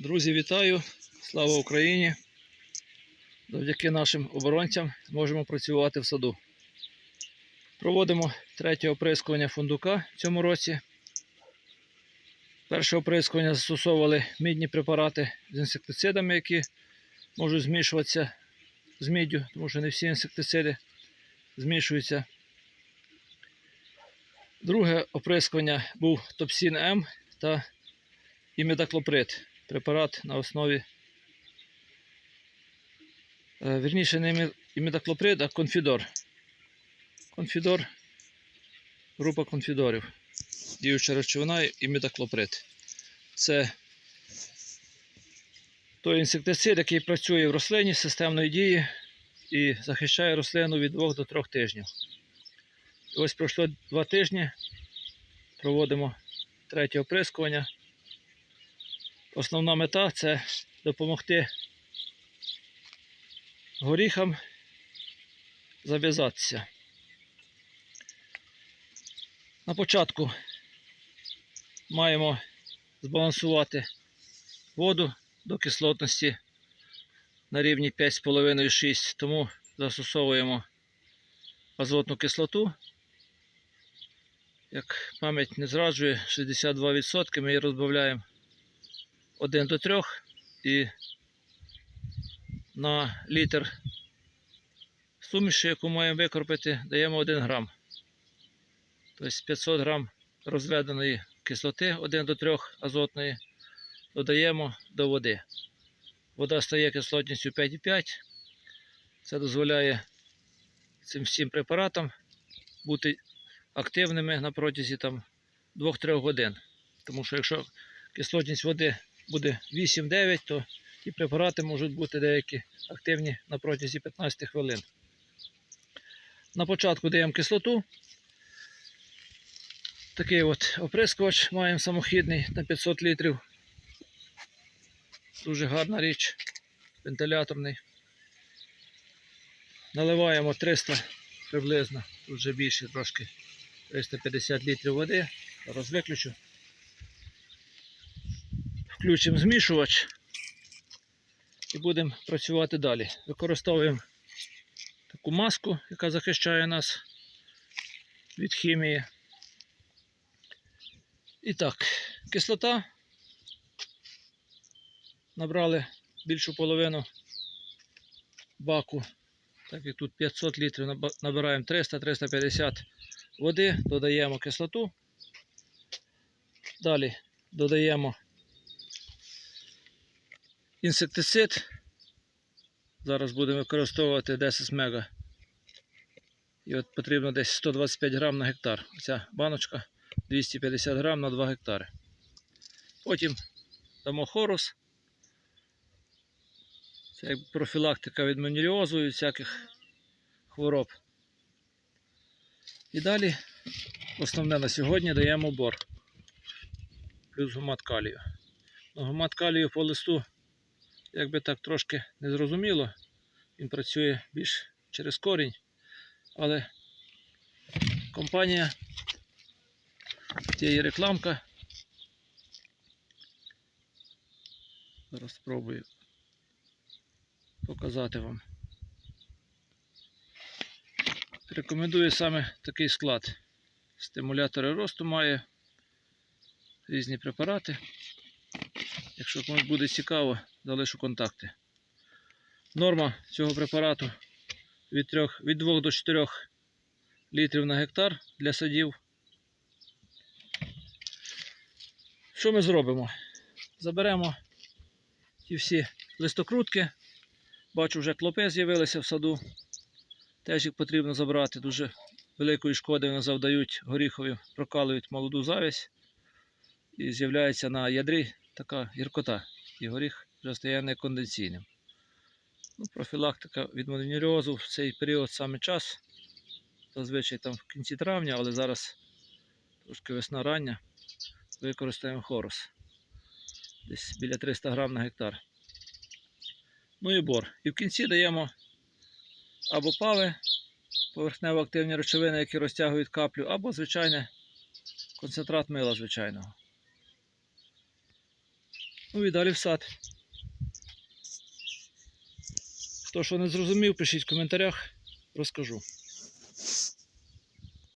Друзі, вітаю! Слава Україні! Завдяки нашим оборонцям зможемо працювати в саду. Проводимо третє оприскування фундука в цьому році. Перше оприскування застосовували мідні препарати з інсектицидами, які можуть змішуватися з міддю, тому що не всі інсектициди змішуються. Друге оприскування був Топсін М та імідаклоприд. Препарат на основі. е, Вірніше, не імі- імідаклоприд, а конфідор. Конфідор, група конфідорів. Діюча речовина імідаклоприд. Це той інсектицид, який працює в рослині системної дії і захищає рослину від 2 до 3 тижнів. І ось пройшло 2 тижні. Проводимо третє оприскування. Основна мета це допомогти горіхам зав'язатися. На початку маємо збалансувати воду до кислотності на рівні 5,5-6, тому застосовуємо азотну кислоту. Як пам'ять не зраджує, 62% ми її розбавляємо 1 до 3 і на літр суміші, яку маємо викропити, даємо 1 грам. Тобто 500 грам розведеної кислоти 1 до 3 азотної додаємо до води. Вода стає кислотністю 5,5. Це дозволяє цим всім препаратам бути активними на протязі 2-3 годин. Тому що якщо кислотність води буде 8-9, то ті препарати можуть бути деякі активні на протязі 15 хвилин. На початку даємо кислоту. Такий от оприскувач маємо самохідний на 500 літрів. Дуже гарна річ, вентиляторний. Наливаємо 300 приблизно, тут вже більше трошки 350 літрів води. Зараз виключу. Включимо змішувач і будемо працювати далі. Використовуємо таку маску, яка захищає нас від хімії. І так, кислота. Набрали більшу половину баку. Так як тут 500 літрів, набираємо 300-350 води, додаємо кислоту. Далі додаємо інсектицид. Зараз будемо використовувати 10 мега. І от потрібно десь 125 грам на гектар. Ця баночка 250 грам на 2 гектари. Потім дамо хорус. Це як профілактика від маніліозу і всяких хвороб. І далі основне на сьогодні даємо бор. Плюс гумат калію. Ну, гумат калію по листу, якби так трошки незрозуміло, він працює більш через корінь, але компанія, є рекламка. Зараз спробую показати вам. Рекомендую саме такий склад. Стимулятори росту має різні препарати. Якщо комусь буде цікаво, залишу контакти. Норма цього препарату від, 3, від 2 до 4 літрів на гектар для садів. Що ми зробимо? Заберемо ті всі листокрутки. Бачу, вже клопи з'явилися в саду. Теж їх потрібно забрати. Дуже великої шкоди вони завдають горіхові, прокалують молоду завість. І з'являється на ядрі така гіркота. І горіх вже стає неконденційним. Ну, профілактика від мононеріозу в цей період саме час. Зазвичай там в кінці травня, але зараз трошки весна рання. Використаємо хорус. Десь біля 300 грам на гектар. Ну і бор. І в кінці даємо або пави, поверхнево активні речовини, які розтягують каплю, або звичайне концентрат мила звичайного. Ну і далі в сад. Хто що не зрозумів, пишіть в коментарях, розкажу.